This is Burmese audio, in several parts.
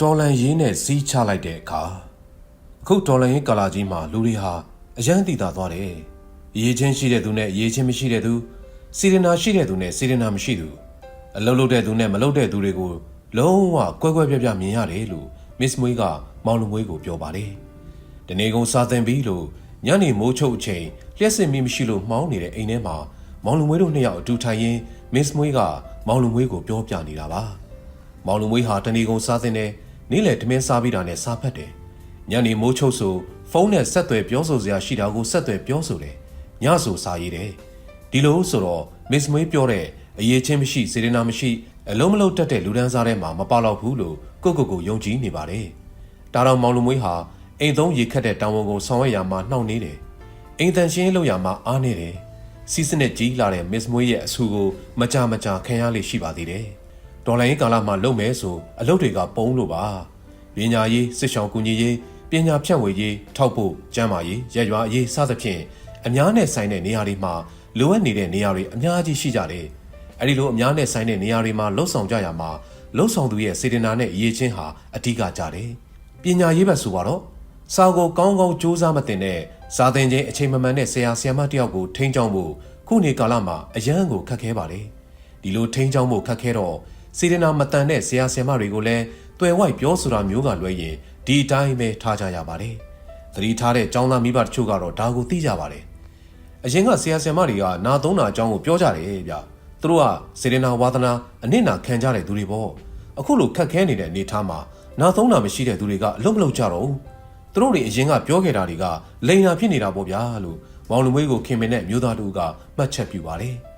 တော်လန်ရေးနဲ့စီးချလိုက်တဲ့အခါအခုတော်လန်ရေးကာလာကြီးမှာလူတွေဟာအယမ်းတည်တာသွားတယ်။ရေးချင်းရှိတဲ့သူနဲ့ရေးချင်းမရှိတဲ့သူစီရနာရှိတဲ့သူနဲ့စီရနာမရှိသူအလုပ်လုပ်တဲ့သူနဲ့မလုပ်တဲ့သူတွေကိုလုံးဝကွဲကွဲပြားပြားမြင်ရတယ်လို့မစ်မွေးကမောင်လူမွေးကိုပြောပါတယ်။တနေကုန်စားသင်ပြီးလို့ညနေမိုးချုပ်အချိန်လျှက်စစ်မီမရှိလို့မှောင်းနေတဲ့အိမ်ထဲမှာမောင်လူမွေးတို့နှစ်ယောက်အတူထိုင်ရင်းမစ်မွေးကမောင်လူမွေးကိုပြောပြနေတာပါ။မောင်လူမွေးဟာတဏီကုံစားတဲ့ နေ့လေတမင်းစားပြီးတာနဲ့စားဖက်တယ်။ညနေမိုးချုပ်ဆိုဖုန်းနဲ့ဆက်သွယ်ပြောဆိုစရာရှိတာကိုဆက်သွယ်ပြောဆိုတယ်။ညဆိုစားရည်တယ်။ဒီလိုဆိုတော့မစ်မွေးပြောတဲ့အရေးချင်းမရှိစေရနာမရှိအလုံးမလုံးတက်တဲ့လူဒန်းစားထဲမှာမပေါတော့ဘူးလို့ကိုကိုကိုယုံကြည်နေပါတယ်။ဒါတော့မောင်လူမွေးဟာအိမ်သုံးရေခတ်တဲ့တောင်ဝန်ကိုဆောင်ရွက်ရမှာနှောင့်နေတယ်။အိမ်တန်ရှင်းလောက်ရမှာအားနေတယ်။စီးစနစ်ကြီးလာတဲ့မစ်မွေးရဲ့အဆူကိုမကြမကြခံရလိမ့်ရှိပါသေးတယ်။ ဒေါ်လာရင်းကာလမှာလုံမဲဆိုအလုပ်တွေကပုံလို့ပါပညာရေးစစ်ဆောင်ကူညီရေးပညာဖြန့်ဝေရေးထောက်ဖို့ကျန်းမာရေးရက်ရွာရေးစသဖြင့်အများနဲ့ဆိုင်တဲ့နေရာတွေမှာလိုအပ်နေတဲ့နေရာတွေအများကြီးရှိကြတယ်အဲ့ဒီလိုအများနဲ့ဆိုင်တဲ့နေရာတွေမှာလှုပ်ဆောင်ကြရမှာလှုပ်ဆောင်သူရဲ့စေတနာနဲ့အရေးချင်းဟာအဓိကကြတယ်ပညာရေးဘက်ဆိုပါတော့စာကိုကောင်းကောင်းစူးစမ်းမတင်တဲ့စာသင်ချင်းအချိန်မမှန်တဲ့ဆရာဆရာမတယောက်ကိုထိန်းချောင်းဖို့ခုနေကာလမှာအရန်ကိုခက်ခဲပါတယ်ဒီလိုထိန်းချောင်းဖို့ခက်ခဲတော့ စေတနာမတန်တဲ့ဆရာဆရာမတွေကိုလည်းတွယ်ဝိုက်ပြောဆိုတာမျိုးကလွဲရင်ဒီအတိုင်းပဲထားကြရပါတယ်။သတိထားတဲ့ចောင်းသားမိဘတချို့ကတော့ဒါကိုသိကြပါတယ်။အရင်ကဆရာဆရာမတွေကနာသုံးတာအကြောင်းကိုပြောကြတယ်ဗျ။သူတို့ကစေတနာဝါသနာအနစ်နာခံကြတဲ့သူတွေပေါ့။အခုလိုခက်ခဲနေတဲ့အနေအထားမှာနာသုံးတာမရှိတဲ့သူတွေကအလုံးမလုံးကြတော့ဘူး။သူတို့တွေအရင်ကပြောခဲ့တာတွေကလိန်နာဖြစ်နေတာပေါ့ဗျာလို့မောင်လူမွေးကိုခင်မင်တဲ့မျိုးသားတို့ကမှတ်ချက်ပြုပါတယ်။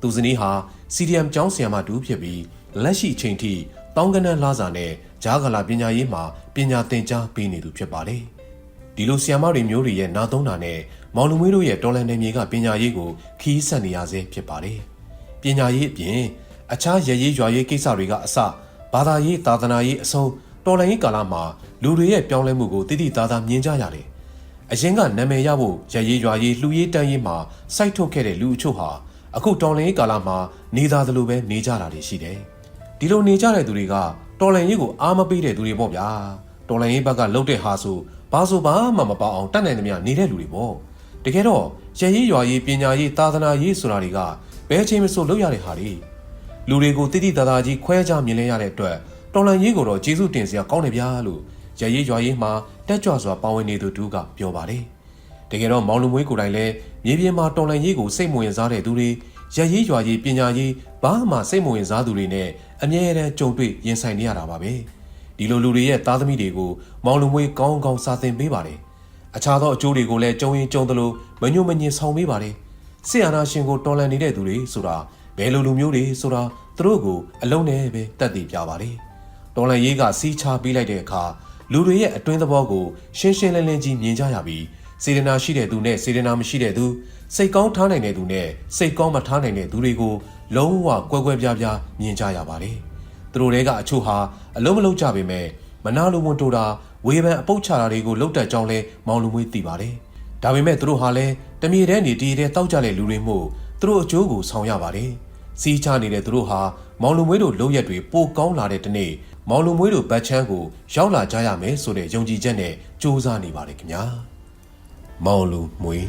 သူဇနီးဟာ CDM ကျောင်းဆရာမတူဖြစ်ပြီးလက်ရှိအချိန်ထိတောင်းကနန်းလာစာနဲ့ဂျားကလာပညာရေးမှာပညာသင်ကြားပေးနေသူဖြစ်ပါတယ်။ဒီလိုဆရာမတွေမျိုးတွေရဲ့နာသုံးတာနဲ့မောင်လူမွေးတို့ရဲ့တော်လန်နယ်မြေကပညာရေးကိုခီးဆက်နေရဆဲဖြစ်ပါတယ်။ပညာရေးအပြင်အခြားရရေးရွာရေးကိစ္စတွေကအစဘာသာရေးသာသနာရေးအဆုံးတော်လန်ရေးကာလမှာလူတွေရဲ့ပြောင်းလဲမှုကိုတည်တည်သားသားမြင်ကြရတယ်။အရင်ကနာမည်ရဖို့ရရေးရွာရေးလှူရေးတန်းရေးမှာစိုက်ထုတ်ခဲ့တဲ့လူအချို့ဟာ အခုတော်လန်ရေးကာလမှာနေသားသလိုပဲနေကြတာတွေရှိတယ်။ဒီလိုနေကြတဲ့သူတွေကတော်လန်ရေးကိုအားမပေးတဲ့သူတွေပေါ့ဗျာ။တော်လန်ရေးဘက်ကလှုပ်တဲ့ဟာဆိုဘာဆိုဘာမှမပေါအောင်တတ်နိုင်သမျှနေတဲ့လူတွေပေါ့။တကယ်တော့ရရေးရွာရေးပညာရေးသာသနာရေးဆိုတာတွေကဘယ်အချိန်မှဆိုလုပ်ရတဲ့ဟာတွေလူတွေကိုတိတိတသားကြီးခွဲခြားမြင်လဲရတဲ့အတွက်တော်လန်ရေးကိုတော့ကျေးဇူးတင်စရာကောင်းတယ်ဗျာလို့ရရေးရွာရေးမှာတက်ကြွစွာပါဝင်နေသူတူကပြောပါတယ်။ တကယ်တော့မောင်လူမွေးကိုယ်တိုင်လည်းမြေပြင်မှာတော်လန်ရေးကိုစိတ်မဝင်စားတဲ့သူတွေရရေးရွာရေးပညာရေးဘာမှစိတ်မဝင်စားသူတွေနဲ့အမြဲတမ်းကြုံတွေ့ရင်ဆိုင်နေရတာပါပဲဒီလိုလူတွေရဲ့သားသမီးတွေကိုမောင်လူမွေးကောင်းကောင်းစာသင်ပေးပါတယ်အခြားသောအကျိုးတွေကိုလည်းကြုံရင်ကြုံသလိုမညွတ်မညင်ဆောင်ပေးပါတယ်ဆရာနာရှင်ကိုတော်လန်နေတဲ့သူတွေဆိုတာဘယ်လိုလူမျိုးတွေဆိုတာသူတို့ကိုအလုံးနဲ့ပဲတတ်သိပြပါတယ်တော်လန်ရေးကစီးချပေးလိုက်တဲ့အခါလူတွေရဲ့အတွင်းသဘောကိုရှင်းရှင်းလင်းလင်းကြီးမြင်ကြရပြီး စေတနာရှိတဲ့သူနဲ့စေတနာမရှိတဲ့သူစိတ်ကောင်းထားနိုင်တဲ့သူနဲ့စိတ်ကောင်းမထားနိုင်တဲ့သူတွေကိုလုံးဝကွဲကွဲပြားပြားမြင်ကြရပါတယ်။သူတို့တွေကအချို့ဟာအလုံးမလုံးကြပေမဲ့မနာလိုဝန်တိုတာဝေဖန်အပုတ်ချတာတွေကိုလှုပ်တက်ကြောင်းလဲမောင်လူမွေးသိပါတယ်။ဒါပေမဲ့သူတို့ဟာလည်းတမြေတဲနေတည်တဲတောက်ကြတဲ့လူတွေမို့သူတို့အကျိုးကိုဆောင်ရပါတယ်။စီးချနေတဲ့သူတို့ဟာမောင်လူမွေးတို့လုံရက်တွေပိုကောင်းလာတဲ့တနေ့မောင်လူမွေးတို့ဗတ်ချမ်းကိုရောက်လာကြရမယ်ဆိုတဲ့ယုံကြည်ချက်နဲ့စူးစမ်းနေပါတယ်ခင်ဗျာ။ မောင်လူမွေး